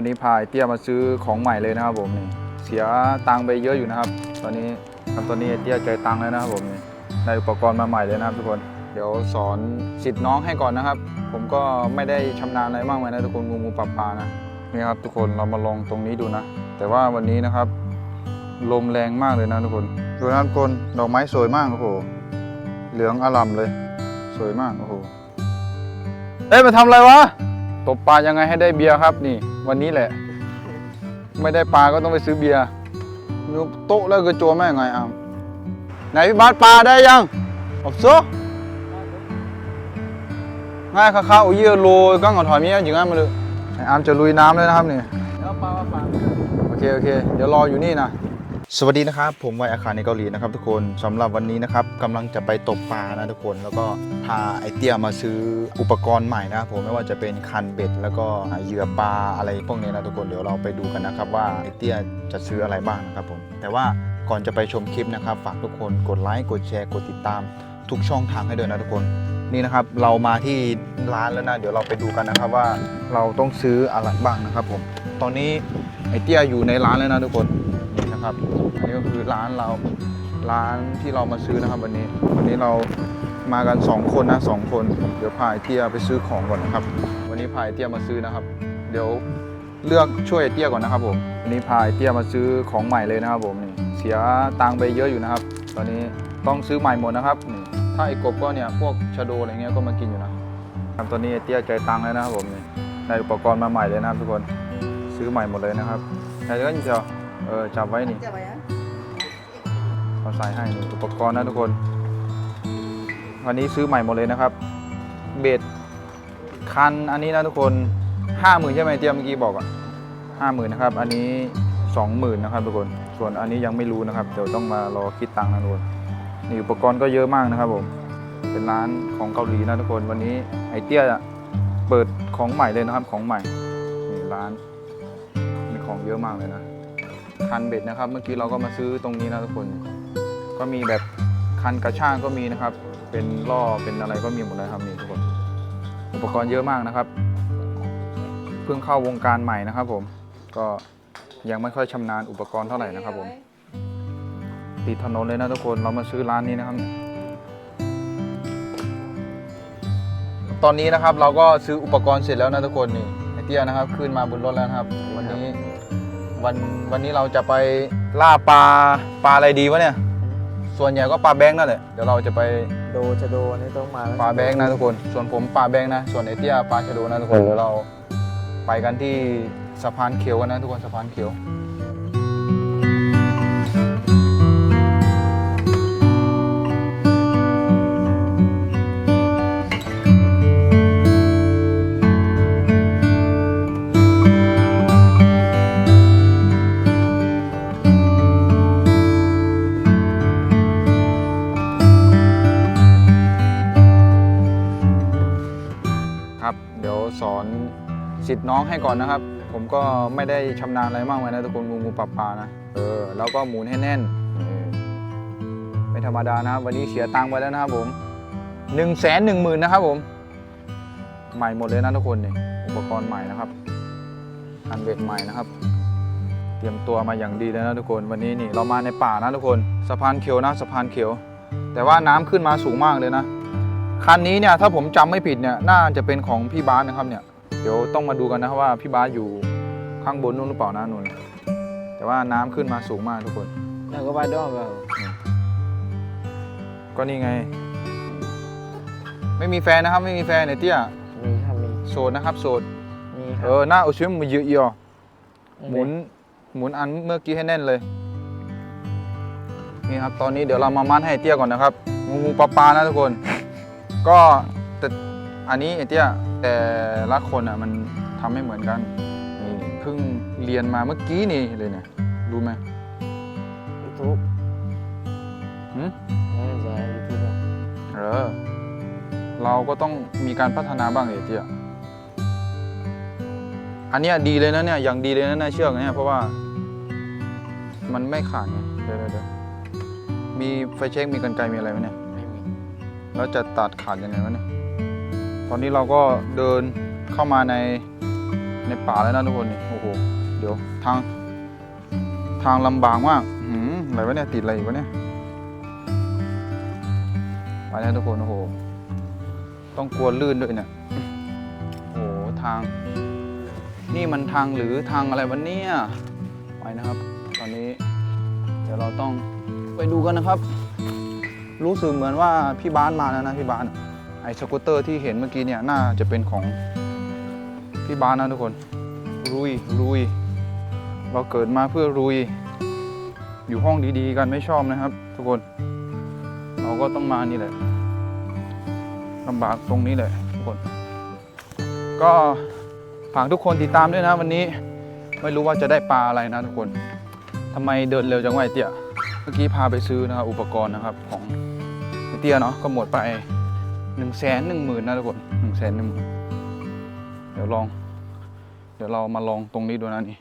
วันนี้พาไอ้เตี้ยมาซื้อของใหม่เลยนะครับผมนี่เสียตังไปเยอะอยู่นะครับ ตอนนี้ครับตอนนี้เตี้ยใจตังแล้วนะครับผมนี่ได้อุปกรณ์มาใหม่เลยนะครับทุกคน เดี๋ยวสอนสิทธิ์น้องให้ก่อนนะครับ ผมก็ไม่ได้ชำนาญอะไรมากมายนะทุกคนงูงูปลาปลานะนี่ครับทุกคนเรามาลองตรงนี้ดูนะ แต่ว่าวันนี้นะครับลมแรงมากเลยนะทุกคนดูนะทุกคนดอกไม้สวยมากโอ้โหเหลืองอล่ำเลย สวยมากโอ้โหเอ้ยมาทำอะไรวะตบปลายังไงให้ได้เบียร์ครับนี่ วันนี้แหละ ไม่ได้ปลาก็ต้องไปซื้อเบียร์ยุบโต๊ะแล้วก็โจวแม่งไงอะไหนพี่บาสปลาได้ยังอบโซง่ายข้าวๆอุ้ยโรยกั้งกับถอยเมียจริงๆมันเลยไอ้อามจะลุยน้ำเลยนะครับนี่แล้วปลาปลาโอเคโอเค เดี๋ยวรออยู่นี่นะ สวัสดีนะครับผมวัยอาคารในเกาหลีนะครับทุกคนสำหรับวันนี้นะครับกำลังจะไปตกปลานะทุกคนแล้วก็พาไอเตียมาซื้ออุปกรณ์ใหม่นะครับผมไม่ว่าจะเป็นคันเบ็ด แล้วก็เหยื่อปลาอะไรพวกนี้นะทุกคนเดี๋ยวเราไปดูกันนะครับว่าไอเตียจะซื้ออะไรบ้างนะครับผมแต่ว่าก่อนจะไปชมคลิปนะครับฝากทุกคนกดไลค์กดแชร์กดติดตาม ทุกช่องทางให้ด้วยนะทุกคนนี่นะครับเรามาที่ร้านแล้วนะเดี๋ยวเราไปดูกันนะครับว่าเราต้องซื้ออะไรบ้างนะครับผมตอนนี้ไอเตียอยู่ในร้านแล้วนะทุกคนนี่นะครับ นี้ก็คือร้านเราร้านที่เรามาซื้อนะครับวันนี้ วันนี้เรามากัน 2 คนนะสองคน เดี๋ยวพาไอเตี้ยไปซื้อของก่อนนะครับ วันนี้พาไอเตี้ยมาซื้อนะครับ เดี๋ยวเลือกช่วยเตี้ยก่อนนะครับผมวันนี้พาไอเตี้ยมาซื้อของใหม่เลยนะครับผมนี่เสียตังค์ไปเยอะอยู่นะครับ ตอนนี้ต้องซื้อใหม่หมดนะครับนี่ถ้าไอ้กบก็เนี่ยพวกชะโดอะไรเงี้ยก็มากินอยู่นะครับตอนนี้เตี้ยใจตังค์แล้วนะครับผมนี่ได้อุปกรณ์มาใหม่เลยนะครับทุกคนซื้อใหม่หมดเลยนะครับแต่ก็ยิ่งเดียวเออจับไว้นี่ เขาใส่ให้อุปกรณ์นะทุกคน วันนี้ซื้อใหม่หมดเลยนะครับ เบ็ดคันอันนี้นะทุกคนห้าหมื่นใช่ไหมเตรียมเมื่อกี้บอกอะห้าหมื่นนะครับ อันนี้สองหมื่นนะครับทุกคน ส่วนอันนี้ยังไม่รู้นะครับ เดี๋ยวต้องมารอคิดตังค์นะทุกคนนี่อุปกรณ์ก็เยอะมากนะครับผม เป็นร้านของเกาหลีนะทุกคน วันนี้ไอเตี้ยเปิดของใหม่เลยนะครับ ของใหม่นี่ร้านมีของเยอะมากเลยนะคันเบ็ดนะครับ เมื่อกี้เราก็มาซื้อตรงนี้นะทุกคน ก็มีแบบคันกระช่างก็มีนะครับ เป็นล่อเป็นอะไรก็มีหมดเลยครับนี่ทุกคน อุปกรณ์เยอะมากนะครับ เพิ่งเข้าวงการใหม่นะครับ ผม ก็ยังไม่ค่อยชำนาญอุปกรณ์เท่าไหร่นะครับ ผม ติดถนนเลยนะทุกคน เรามาซื้อร้านนี้นะครับ ตอนนี้นะครับเราก็ซื้ออุปกรณ์เสร็จแล้วนะทุกคนนี่ไอเตี้ยนะครับ ขึ้นมาบนรถแล้วนะครับ วันนี้วันวันนี้เราจะไปล่าปลาปลาอะไรดีวะเนี่ย ส่วนใหญ่ก็ปลาแบงค์นั่นแหละเดี๋ยวเราจะไปโดจะโดนี่ต้องมาแล้วปลาแบงค์นะทุกคน ส่วนผมปลาแบงค์นะ ส่วนไอเตี้ยปลาชะโดนะทุกคนเดี๋ยวเราไปกันที่สะพานเขียวกันนะทุกคนสะพานเขียว เดี๋ยวสอนสิทธิ์น้องให้ก่อนนะครับ ผมก็ไม่ได้ชำนาญอะไรมากมายนะทุกคนงูงูปลาปลานะเออแล้วก็หมุนให้แน่นเออไม่ธรรมดานะครับ วันนี้เสียตังค์ไปแล้วนะครับผมหนึ่งแสนหนึ่งหมื่นนะครับผม ใหม่หมดเลยนะทุกคนนี่อุปกรณ์ใหม่นะครับอันเบ็ดใหม่นะครับ เตรียมตัวมาอย่างดีเลยนะทุกคนวันนี้นี่เรามาในป่านะทุกคน สะพานเขียวนะสะพานเขียว แต่ว่าน้ำขึ้นมาสูงมากเลยนะ คันนี้เนี่ยถ้าผมจำไม่ผิดเนี่ยน่าจะเป็นของพี่บาสนะครับเนี่ยเดี๋ยวต้องมาดูกันนะครับว่าพี่บาสอยู่ข้างบนนู่นหรือเปล่านะนู่นแต่ว่าน้ำขึ้นมาสูงมากทุกคน แล้วก็ไปด้วยแบบก็นี่ไง ไม่มีแฟนนะครับ ไม่มีแฟนไอ้เตี้ยมีครับมีโสดนะครับโสดมีคเอรับอหน้าอุชิมมือเยอะเอียวหมุนหมุนอันเมื่อกี้ให้แน่นเลยนี่ครับตอนนี้เดี๋ยวเรามามัดให้ไอ้เตี้ยก่อนนะครับงูงูปลาปลานะทุกคน ก็แต่อันนี้ไอ้เตี้ยแต่ละคนอะมันทำไม่เหมือนกันนี่เพิ่งเรียนมาเมื่อกี้นี่เลยเนี่ยรู้ไหมยูทูบหืมไม่ใช่ยูทูบเออเราก็ต้องมีการพัฒนาบ้างไอ้เตี้ยอันเนี้ยดีเลยนะเนี่ยอย่างดีเลยนะเนี่ยเชือกเนี่ยเพราะว่า มันไม่ขาดไงเดี๋ยวเดี๋ยวเดี๋ยวมีไฟเช็คมีกันไกรมีอะไรไหมเนี่ยไม่มี แล้วจะตัดขาดยังไงวะเนี่ย ตอนนี้เราก็เดินเข้ามาในในป่าแล้วนะทุกคนนี่โอ้โห เดี๋ยวทาง ทางลำบากมากหืมอะไรวะเนี่ยติดอะไรอยู่วะเนี่ย ไปแล้วทุกคนโอ้โห ต้องกลัวลื่นด้วยเนี่ย โอ้โหทาง นี่มันทางหรือทางอะไรวะเนี่ย ไปนะครับ ตอนนี้ เดี๋ยวเราต้องไปดูกันนะครับ รู้สึกเหมือนว่าพี่บ้านมาแล้วนะพี่บ้านไอ้สกูตเตอร์ที่เห็นเมื่อกี้เนี่ยน่าจะเป็นของพี่บ้านนะทุกคนรุยรุย เราเกิดมาเพื่อรุย อยู่ห้องดีๆ กันไม่ชอบนะครับ ทุกคน เราก็ต้องมานี่แหละลำบากตรงนี้แหละทุกคน ก็ฝากทุกคนติดตามด้วยนะวันนี้ไม่รู้ว่าจะได้ปลาอะไรนะทุกคนทำไมเดินเร็วจังไอเตี้ยเมื่อกี้พาไปซื้อนะครับอุปกรณ์นะครับของ เตี้ยเนาะก็หมดไปหนึ่งแสนหนึ่งหมื่นนะทุกคนหนึ่งแสนหนึ่งหมื่นเดี๋ยวลอง เดี๋ยวเรามาลองตรงนี้ดูนะนี่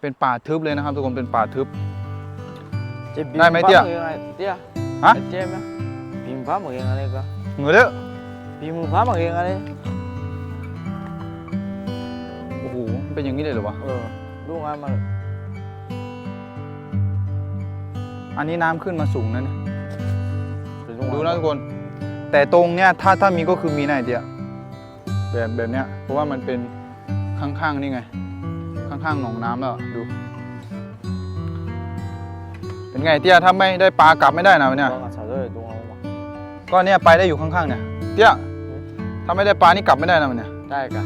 เป็นป่าทึบเลยนะครับทุกคนเป็นป่าทึบ Chị Này, bìm mấy bắp tia? người này, tia. Hả? Mấy tia mấy? Bìm pháp một hiện ở đây cơ. เหงือเด้อ Bìm pháp một hiện ở đây. โอ้โหมันเป็นอย่างนี้เลยเหรอวะ Ừ, đúng rồi mà. อันนี้น้ำขึ้นมาสูงนะเนี่ย Rồi đúng ดู rồi. นะทุกคน แต่ตรงเนี้ยถ้าถ้ามีก็คือมีนะไอเดียแบบแบบเนี้ยเพราะว่ามันเป็นข้างๆนี่ไง ข้างๆหนองน้ำแล้วดู เป็นไงเตี้ยถ้าไม่ได้ปลากลับไม่ได้นะวันเนี่ย Vâng, xả rơi đúng không? ก็เนี่ยไปได้อยู่ข้างๆเนี่ยเตี้ยถ้าไม่ได้ปลานี่กลับไม่ได้นะวันเนี่ย Đây cả.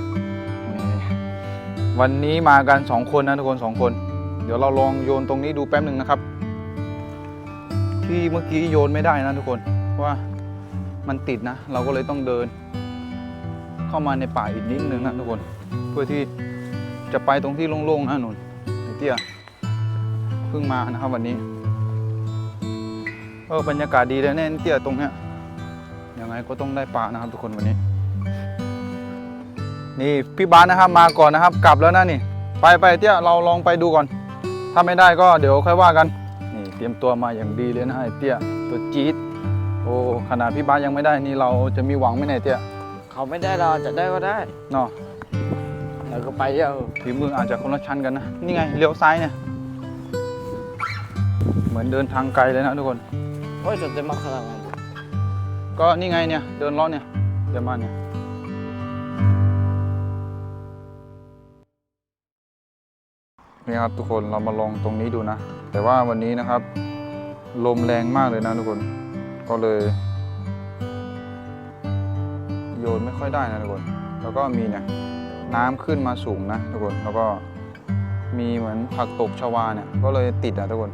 วันนี้มากันสองคนนะทุกคนสองคน เดี๋ยวเราลองโยนตรงนี้ดูแป๊บหนึ่งนะครับ ที่เมื่อกี้โยนไม่ได้นะทุกคนเพราะ ว่ามันติดนะ เราก็เลยต้องเดิน เข้ามาในป่าอีกนิดนึงนะทุกคน เพื่อที่จะไปตรงที่โล่งๆนะหนุนไอเตี้ยเพิ่งมานะครับวันนี้เออบรรยากาศดีเลยแน่เตี้ยตรงเนี้ยยังไงก็ต้องได้ปลานะครับทุกคนวันนี้ นี่พี่บาสนะครับมาก่อนนะครับ กลับแล้วนะนี่ ไปไปเตี้ยเราลองไปดูก่อน ถ้าไม่ได้ก็เดี๋ยวค่อยว่ากันนี่เตรียมตัวมาอย่างดีเลยนะไอเตี้ยตัวจี๊ด โอ้ ขนาดพี่บาสยังไม่ได้นี่เราจะมีหวังไหมเนี่ยเตี้ย Không biết đây là chạy đây có đây. เนาะ Là có bay đâu. ฝีมืออาจจะคนละชั้นกันนะ นี่ไงเลี้ยวซ้ายเนี่ย เหมือนเดินทางไกลเลยนะทุกคน Ôi trời tên mắc khả năng này. ก็นี่ไงเนี่ย เดินเลาะเนี่ยเดี๋ยวมาเนี่ย นี่ครับทุกคนเรามาลองตรงนี้ดูนะ แต่ว่าวันนี้นะครับ ลมแรงมากเลยนะทุกคน ก็เลย โยนไม่ค่อยได้นะทุกคน แล้วก็มีเนี่ยน้ำขึ้นมาสูงนะทุกคน แล้วก็มีเหมือนผักตบชวาเนี่ย ก็เลยติดอะทุกคน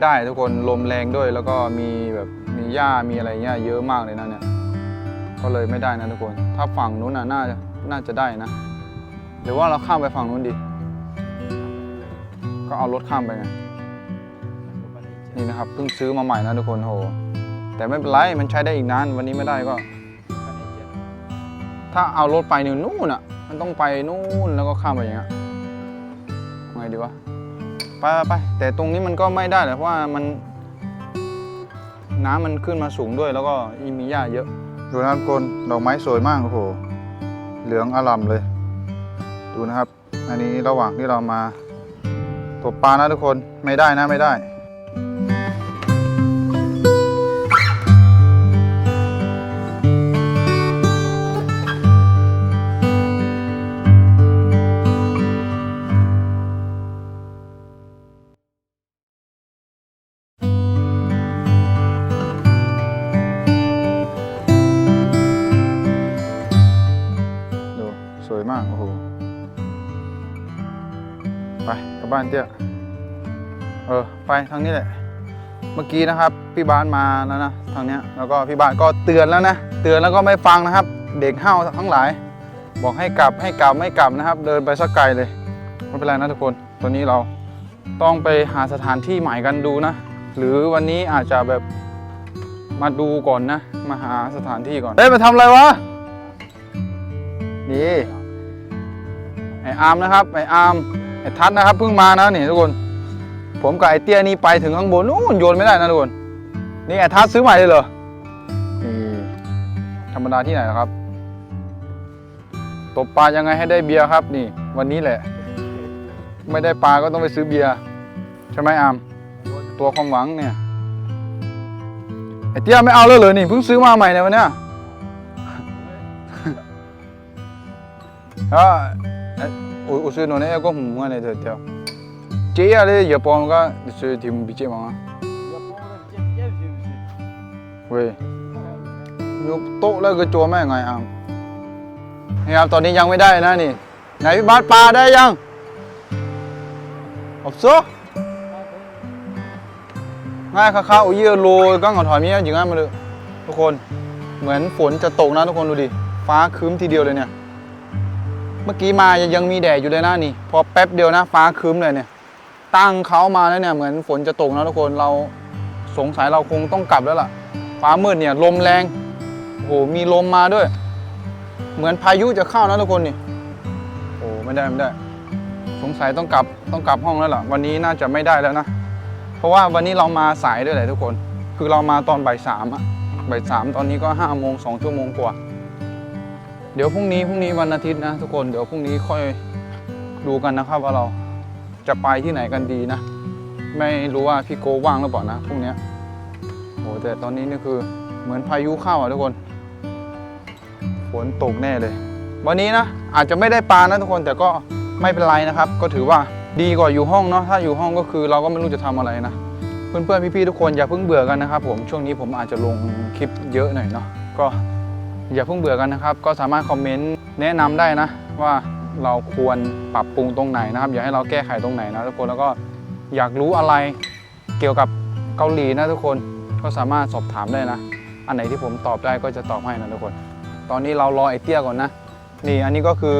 ไม่ได้ ทุกคนลมแรงด้วย แล้วก็มีแบบมีหญ้ามีอะไรเงี้ยเยอะมากเลยนะเนี่ยก็เลยไม่ได้นะทุกคน ถ้าฝั่งนู้นน่ะน่าจะน่าจะได้นะหรือว่าเราข้ามไปฝั่งนู้นดี ก็เอารถข้ามไปไงนี่นะครับเพิ่งซื้อมาใหม่นะทุกคนโหแต่ไม่เป็นไรมันใช้ได้อีกนานวันนี้ไม่ได้ก็ ถ้าเอารถไปนี่นู่นอะ มันต้องไปนู่นแล้วก็ข้ามไปอย่างเงี้ยไงดีวะ ไปไปแต่ตรงนี้มันก็ไม่ได้เลยเพราะว่ามัน น้ำมันขึ้นมาสูงด้วยแล้วก็มีหญ้าเยอะ ดูนะครับทุกคน ดอกไม้สวยมากโอ้โห เหลืองอล่ามเลย ดูนะครับ อันนี้ระหว่างที่เรามาตกปลานะทุกคน ไม่ได้นะไม่ได้ ไปทางนี้แหละ เมื่อกี้นะครับ พี่บ้านมาแล้วนะทางเนี้ยแล้วก็พี่บ้านก็เตือนแล้วนะ เตือนแล้วก็ไม่ฟังนะครับ เด็กห้าวทั้งหลาย บอกให้กลับให้กลับไม่กลับนะครับ เดินไปสักไกลเลยไม่เป็นไรนะทุกคนตอนนี้เราต้องไปหาสถานที่ใหม่กันดูนะ หรือวันนี้อาจจะแบบมาดูก่อนนะ มาหาสถานที่ก่อน เฮ้ย มาทำอะไรวะ นี่ ไออาร์มนะครับ ไออาร์มไอทัศน์นะครับ เพิ่งมานะนี่ทุกคน ผมกับไอเตี้ยนี่ไปถึงข้างบนนู่นโยนไม่ได้นะทุกคนนี่ไอทัศซื้อใหม่เลยเหรอธรรมดาที่ไหนครับ ตบปลายังไงให้ได้เบียร์ครับ นี่ วันนี้แหละ ไม่ได้ปลาก็ต้องไปซื้อเบียร์ใช่ไหมอามตัวความหวังเนี่ยไอเตี้ยไม่เอาเลยเหรอนี่เพิ่งซื้อมาใหม่เลยวันเนี้ยอ่าโอ้ซื้อหนูเนี่ยก็หุ่มเงินเลยเดี๋ยว 啊。喂，ยกโต๊ะแล้วก็จัวแม่งไงอามนี่ครับตอนนี้ยังไม่ได้นะนี่ไหนพี่บาสปลาได้ยังอบโซง่ายข้าวๆอุ้ยโรยกั้งกับถอยมีอย่างงั้นมาเลยทุกคนเหมือนฝนจะตกนะทุกคนดูดิฟ้าครึ้มทีเดียวเลยเนี่ย เมื่อกี้มายังยังมีแดดอยู่เลยนะนี่ พอแป๊บเดียวนะ ฟ้าครึ้มเลยเนี่ย ตั้งเขามาแล้วเนี่ยเหมือนฝนจะตกนะทุกคนเราสงสัยเราคงต้องกลับแล้วล่ะฟ้ามืดเนี่ยลมแรงโอ้โหมีลมมาด้วย เหมือนพายุจะเข้านะทุกคนนี่โอ้ไม่ได้ไม่ได้ สงสัยต้องกลับต้องกลับห้องแล้วล่ะ วันนี้น่าจะไม่ได้แล้วนะเพราะว่าวันนี้เรามาสายด้วยแหละทุกคน คือเรามาตอนบ่ายสามอะบ่ายสามตอนนี้ก็ห้าโมงสองชั่วโมงกว่า เดี๋ยวพรุ่งนี้พรุ่งนี้วันอาทิตย์นะทุกคนเดี๋ยวพรุ่งนี้ค่อยดูกันนะครับว่าเรา จะไปที่ไหนกันดีนะ ไม่รู้ว่าพี่โกว่างหรือเปล่านะพรุ่งนี้โหแต่ตอนนี้นี่คือเหมือนพายุเข้าอะทุกคนฝนตกแน่เลย วันนี้นะอาจจะไม่ได้ปลานะทุกคนแต่ก็ไม่เป็นไรนะครับ ก็ถือว่าดีกว่าอยู่ห้องเนาะถ้าอยู่ห้องก็คือเราก็ไม่รู้จะทำอะไรนะเพื่อนๆพี่ๆทุกคนอย่าเพิ่งเบื่อกันนะครับผมช่วงนี้ผมอาจจะลงคลิปเยอะหน่อยเนาะก็อย่าเพิ่งเบื่อกันนะครับ ก็สามารถคอมเมนต์แนะนำได้นะว่า เราควรปรับปรุงตรงไหนนะครับ อยากให้เราแก้ไขตรงไหนนะทุกคนแล้วก็อยากรู้อะไรเกี่ยวกับเกาหลีนะทุกคนก็สามารถสอบถามได้นะ อันไหนที่ผมตอบได้ก็จะตอบให้นะทุกคน ตอนนี้เรารอไอเตี้ยก่อนนะ นี่อันนี้ก็คือ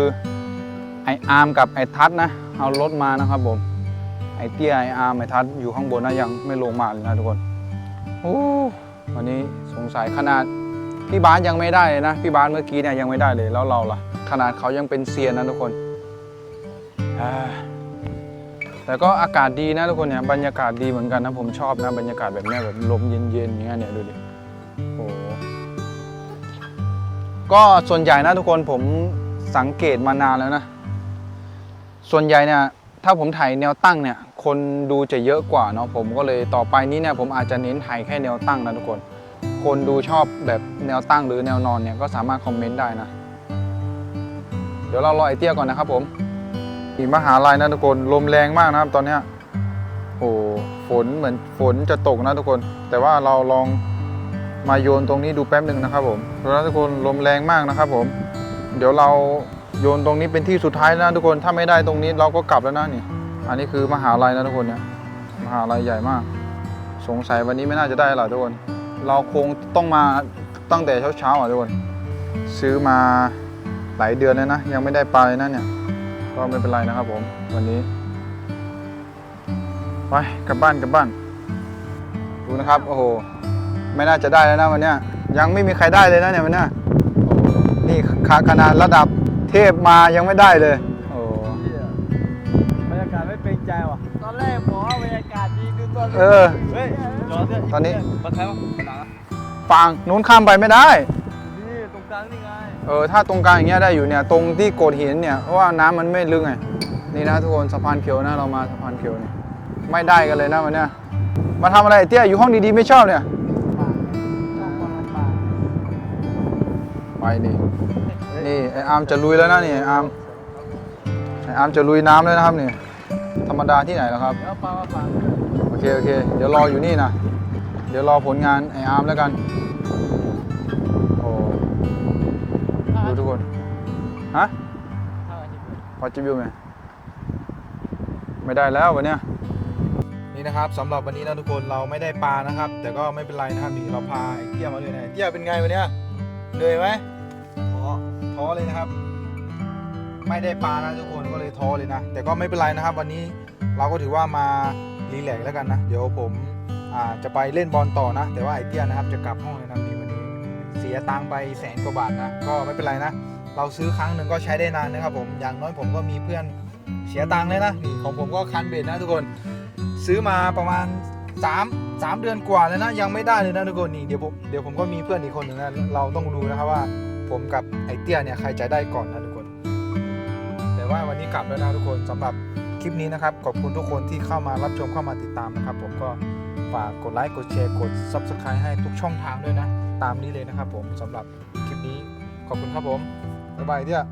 ไออาร์มกับไอทัศนะ เอารถมานะครับผมไอเตี้ยไออาร์มไอทัศอยู่ข้างบนนะยังไม่ลงมาเลยนะทุกคนโอ้วันนี้สงสัยขนาดพี่บาสยังไม่ได้เลยนะ พี่บาสเมื่อกี้เนี่ยยังไม่ได้เลยแล้วเราล่ะ ขนาดเขายังเป็นเซียนนะทุกคนแต่ก็อากาศดีนะทุกคนเนี่ยบรรยากาศดีเหมือนกันนะผมชอบนะบรรยากาศแบบนี้แบบลมเย็นๆอย่างเงี้ยเนี่ยดูดิโอ้โหก็ส่วนใหญ่นะทุกคนผมสังเกตมานานแล้วนะ ส่วนใหญ่เนี่ยถ้าผมถ่ายแนวตั้งเนี่ย คนดูจะเยอะกว่าเนาะผมก็เลยต่อไปนี้เนี่ยผมอาจจะเน้นถ่ายแค่แนวตั้งนะทุกคน คนดูชอบแบบแนวตั้งหรือแนวนอนเนี่ยก็สามารถคอมเมนต์ได้นะ เดี๋ยวเรารอไอเตี้ยก่อนนะครับผมอีมหาลัยนะทุกคนลมแรงมากนะครับตอนนี้โอ้ฝนเหมือนฝนจะตกนะทุกคน แต่ว่าเราลองมาโยนตรงนี้ดูแป๊บหนึ่งนะครับผมดูนะทุกคนลมแรงมากนะครับผม เดี๋ยวเราโยนตรงนี้เป็นที่สุดท้ายนะทุกคนถ้าไม่ได้ตรงนี้เราก็กลับแล้วนะนี่ อันนี้คือมหาลัยนะทุกคนเนี่ยมหาลัยใหญ่มาก สงสัยวันนี้ไม่น่าจะได้หรอกทุกคน เราคงต้องมาตั้งแต่เช้าๆอะทุกคน ซื้อมา หลายเดือนแล้วนะ ยังไม่ได้ปลาเลยนะเนี่ย ก็ไม่เป็นไรนะครับผม วันนี้ ไปกลับบ้านกลับบ้าน ดูนะครับ โอ้โห ไม่น่าจะได้แล้วนะวันเนี้ย ยังไม่มีใครได้เลยนะเนี่ยวันเนี้ยโอ้โหนี่ขาขนาดระดับเทพมายังไม่ได้เลย โอ้โหบรรยากาศไม่เป็นใจว่ะ ตอนแรกบอกว่าบรรยากาศดีดูตอนเออ เฮ้ยรอเถะตอนนี้ มาใครวะมาหนังอะฝั่งนู้นข้ามไปไม่ได้ เออถ้าตรงกลางอย่างเงี้ยได้อยู่เนี่ยตรงที่โกดหินเนี่ยเพราะว่าน้ำมันไม่ลึกไงนี่นะทุกคนสะพานเขียวนะเรามาสะพานเขียวนี่ไม่ได้กันเลยนะวันเนี้ยมาทำอะไรเตี้ยอยู่ห้องดีๆไม่ชอบเนี่ยไปนี่นี่ไออาร์มจะลุยแล้วนะนี่ไออาร์มไออาร์มจะลุยน้ำเลยนะครับนี่ธรรมดาที่ไหนแล้วครับโอเคโอเคเดี๋ยวรออยู่นี่นะเดี๋ยวรอผลงานไออาร์มแล้วกัน ฮะพอจะวิวไหมไม่ได้แล้ววันเนี้ยนี่นะครับสำหรับวันนี้นะทุกคนเราไม่ได้ปลานะครับ แต่ก็ไม่เป็นไรนะครับนี่เราพาไอ้เตี้ยมาด้วยนะไอ้เตี้ยเป็นไงวันเนี้ยเหนื่อยไหมท้อท้อเลยนะครับ ไม่ได้ปลานะทุกคนก็เลยท้อเลยนะ แต่ก็ไม่เป็นไรนะครับ วันนี้เราก็ถือว่ามารีแลกซ์แล้วกันนะ เดี๋ยวผมอ่าจะไปเล่นบอลต่อนะ แต่ว่าไอเตี้ยนะครับจะกลับห้องเลยนะนี่วันนี้ เสียตังค์ไปแสนกว่าบาทนะ ก็ไม่เป็นไรนะ เราซื้อครั้งหนึ่งก็ใช้ได้นานนะครับผมอย่างน้อยผมก็มีเพื่อนเสียตังค์เลยนะนี่ของผมก็คันเบ็ดนะทุกคน ซื้อมาประมาณ 3 3 เดือนกว่าแล้วนะยังไม่ได้เลยนะทุกคนนี่เดี๋ยวผมเดี๋ยวผมก็มีเพื่อนอีกคนหนึ่งนะเราต้องดูนะครับว่า ผมกับไอเตี้ยเนี่ยใครจะได้ก่อนนะทุกคน แต่ว่าวันนี้กลับแล้วนะทุกคนสำหรับคลิปนี้นะครับขอบคุณทุกคนที่เข้ามารับชมเข้ามาติดตามนะครับ ผมก็ฝากกดไลค์กดแชร์กด Subscribe ให้ทุกช่องทางด้วยนะ ตามนี้เลยนะครับผมสำหรับคลิปนี้ขอบคุณครับผม บ๊ายบายเตี้ย